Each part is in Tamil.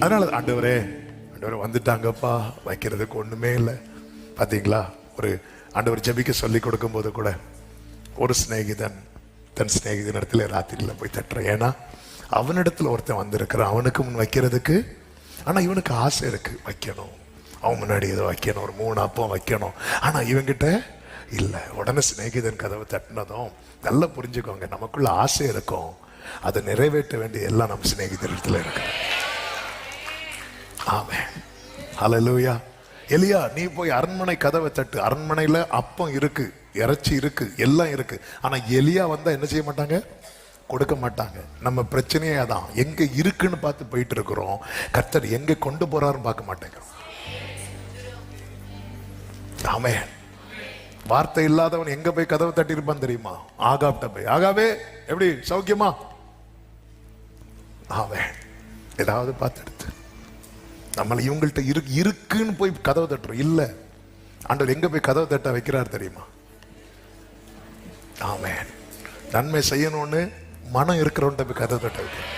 அதனால ஆண்டவரே ஆண்டவரே வந்துட்டாங்கப்பா. வைக்கிறதுக்கு ஒண்ணுமே இல்லை. பாத்தீங்களா? ஒரு ஆண்டவர் ஜெபிக்க சொல்லி கொடுக்கும்போது கூட ஒரு சிநேகிதன் தன் சிநேகிதன் இடத்துல ராத்திரியில் போய் தட்டுறேன். ஏன்னா அவனிடத்துல ஒருத்தன் வந்திருக்கிறான். அவனுக்கு முன் வைக்கிறதுக்கு ஆனா இவனுக்கு ஆசை இருக்கு. வைக்கணும். அவன் முன்னாடி ஏதோ வைக்கணும். ஒரு மூணு அப்பம் வைக்கணும். ஆனா இவங்கிட்ட இல்லை உடனே சிநேகிதன் கதவை தட்டினதும் நல்லா புரிஞ்சுக்கோங்க. நமக்குள்ள ஆசை இருக்கும். அதை நிறைவேற்ற வேண்டிய எல்லாம் நம்ம சிநேகிதரிடத்துல இருக்கிறோம் ஆமே ஹலலூயா எலியா நீ போய் அரண்மனை கதவை தட்டு. அரண்மனையில் அப்பம் இருக்கு இறைச்சி இருக்கு எல்லாம் இருக்கு. ஆனால் எலியா வந்தால் என்ன செய்ய மாட்டாங்க? கொடுக்க மாட்டாங்க. நம்ம பிரச்சனையே அதான். எங்கே இருக்குன்னு பார்த்து போயிட்டு இருக்கிறோம். கர்த்தர் எங்கே கொண்டு போறாருன்னு பார்க்க மாட்டேங்கிறோம். ஆமே வார்த்தை இல்லாதவன் எங்க போய் கதவை தட்டியிருப்பான் தெரியுமா? ஆகாப்ட போய். ஆகாவே எப்படி? சௌக்கியமா? ஆமே ஏதாவது பார்த்து எடுத்து. நம்மளை இவங்கள்ட்ட இரு இருக்குன்னு போய் கதவை தட்டுறோம். இல்லை. ஆண்டவர் எங்கே போய் கதவை தட்ட வைக்கிறார் தெரியுமா? ஆமே நன்மை செய்யணும்னு மனம் இருக்கிறவன்ட்ட போய் கதவை தட்ட வைக்க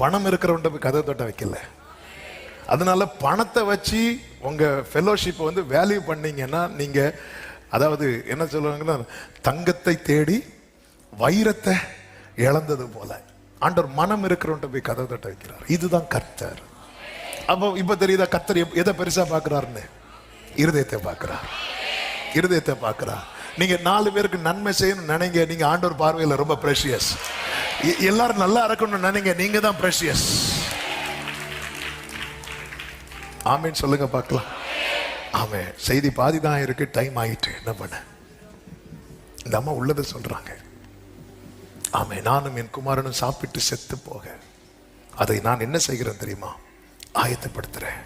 பணம் இருக்கிறவன்ட்ட போய் கதவை தட்ட வைக்கல. அதனால பணத்தை வச்சு உங்கள் ஃபெலோஷிப்பை வந்து வேல்யூ பண்ணீங்கன்னா நீங்கள் அதாவது என்ன சொல்லுவாங்கன்னா தங்கத்தை தேடி வைரத்தை இழந்தது போல. ஆண்டவர் மனம் இருக்கிறவன்ட்ட போய் கதை தட்ட வைக்கிறார். இதுதான் கர்த்தர். அப்போ இப்போ தெரியுதா கர்த்தர் எதை பெருசா பார்க்கறாருன்னு இருதயத்தை பார்க்கறார். இருதயத்தை பார்க்கறார். நீங்க நாலு பேருக்கு நன்மை செய்யணும்னு நினைங்க நீங்க ஆண்டவர் பார்வையில் ரொம்ப ப்ரெஷியஸ் எல்லாரும் நல்லா இருக்கணும்னு நினைங்க நீங்க தான் ப்ரெஷியஸ் ஆமேன்னு சொல்லுங்க பார்க்கலாம். ஆமே செய்தி பாதி தான் இருக்கு டைம் ஆயிட்டு. என்ன பண்ண? இந்த அம்மா உள்ளதை சொல்றாங்க. ஆமே நானும் என் குமாரனும் சாப்பிட்டு செத்து போக. அதை நான் என்ன செய்கிறேன் தெரியுமா? ஆயத்தப்படுத்துகிறேன்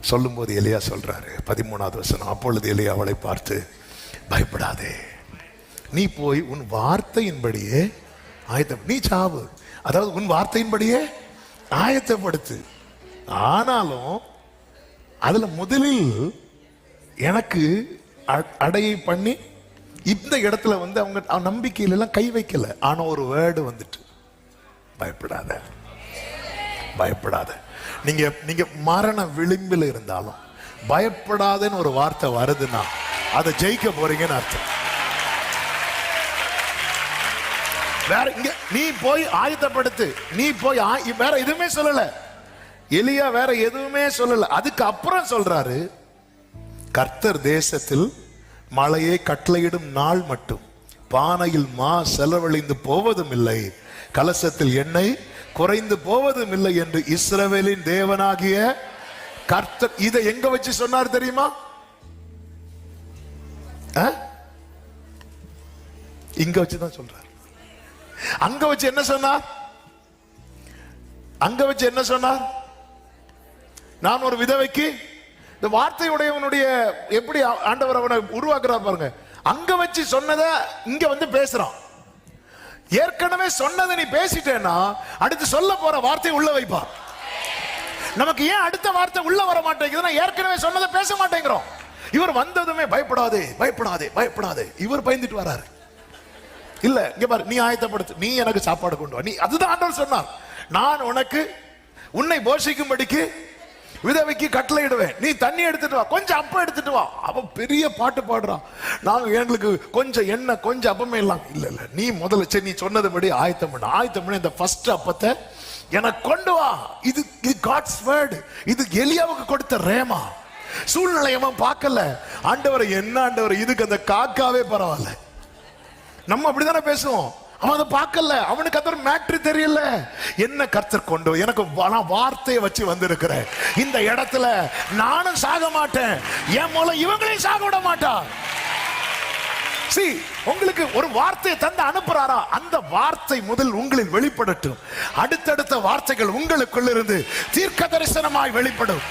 சொல்லும்போது எலியா சொல்கிறாரு பதிமூணாவது வசனம் அப்பொழுது எலியா அவளை பார்த்து பயப்படாதே. நீ போய் உன் வார்த்தையின்படியே ஆயத்தம் நீ சாவு. அதாவது உன் வார்த்தையின்படியே ஆயத்தப்படுத்து. ஆனாலும் அதில் முதலில் எனக்கு அ- அடையை பண்ணி இந்த இடத்துல வந்து அவங்க நம்பிக்கையிலலாம் கை வைக்கல. ஆனால் ஒரு வேர்டு வந்துட்டு. பயப்படாத. பயப்படாத. நீங்க நீங்க மரண விளிம்பில் இருந்தாலும் பயப்படாதன்னு ஒரு வார்த்தை வருதுன்னா அதை ஜெயிக்க போறீங்கன்னு அர்த்தம். வேற இங்க நீ போய் ஆயத்தப்படுத்து. நீ போய் வேற எதுவுமே சொல்லல. எலியா வேற எதுவுமே சொல்லல. அதுக்கு அப்புறம் சொல்றாரு கர்த்தர் தேசத்தில் மழையை கட்டளையிடும் நாள் மட்டும். பானையில் மா செலவழிந்து போவதும் இல்லை கலசத்தில் எண்ணெய் குறைந்து போவதும் இல்லை என்று இஸ்ரவேலின் தேவனாகிய கர்த்தர் இதை எங்க வச்சு சொன்னார் தெரியுமா? இங்க வச்சுதான் சொல்றார். அங்க வச்சு என்ன சொன்னார்? அங்க வச்சு என்ன சொன்னார்? நான் ஒரு விதவைக்கு இந்த வார்த்தையுடையவனுடைய எப்படி ஆண்டவர் அவனை உருவாக்குறா பாருங்க. அங்க வச்சு சொன்னதை இங்க வந்து பேசுறான். ஏற்கனவே சொன்னதை நீ பேசிட்டேன்னா அடுத்து சொல்ல போற வார்த்தை உள்ள வைப்பா. நமக்கு ஏன் அடுத்த வார்த்தை உள்ள வர மாட்டேங்குதுன்னா ஏற்கனவே சொன்னதை பேச மாட்டேங்கிறோம். இவர் வந்ததுமே பயப்படாதே பயப்படாதே பயப்படாதே. இவர் பயந்துட்டு வராரு. இல்ல இங்க பாரு நீ ஆயத்தப்படுத்து நீ எனக்கு சாப்பாடு கொண்டு வா. நீ அதுதான் ஆண்டவர் சொன்னார். நான் உனக்கு உன்னை போஷிக்கும்படிக்கு விதவைக்கு கட்டளையிடுவேன். நீ தண்ணி எடுத்துட்டு வா. கொஞ்சம் அப்பம் எடுத்துட்டு வா. அவன் பெரிய பாட்டு பாடுறான். நாங்க எங்களுக்கு கொஞ்சம் எண்ணெய் கொஞ்சம் அப்பமே இல்லாம். இல்ல இல்ல. நீ முதல்ல சரி நீ சொன்னதுபடி ஆயத்தம் பண்ண ஆயத்தம் பண்ணி இந்த ஃபர்ஸ்ட் அப்பத்தை எனக்கு கொண்டு வா. இது இது காட்ஸ் வேர்டு இது எலியாவுக்கு கொடுத்த ரேமா. சூழ்நிலை அவன் பார்க்கல. ஆண்டவர் என்ன ஆண்டவர்? இதுக்கு அந்த காக்காவே பரவாயில்ல. நம்ம அப்படிதானே பேசுவோம். அவன் அதை பார்க்கல. அவனுக்கு அது ஒரு மேட்ரு தெரியல. என்ன கர்த்தர் கொண்டு எனக்கு நான் வார்த்தையை வச்சு வந்திருக்கிறேன். இந்த இடத்துல நானும் சாக மாட்டேன். என் மூலம் இவங்களையும் சாக விட மாட்டான் சி உங்களுக்கு ஒரு வார்த்தையை தந்து அனுப்புறாரா? அந்த வார்த்தை முதல் உங்களில் வெளிப்படட்டும். அடுத்தடுத்த வார்த்தைகள் உங்களுக்குள்ளிருந்து தீர்க்க தரிசனமாய் வெளிப்படும்.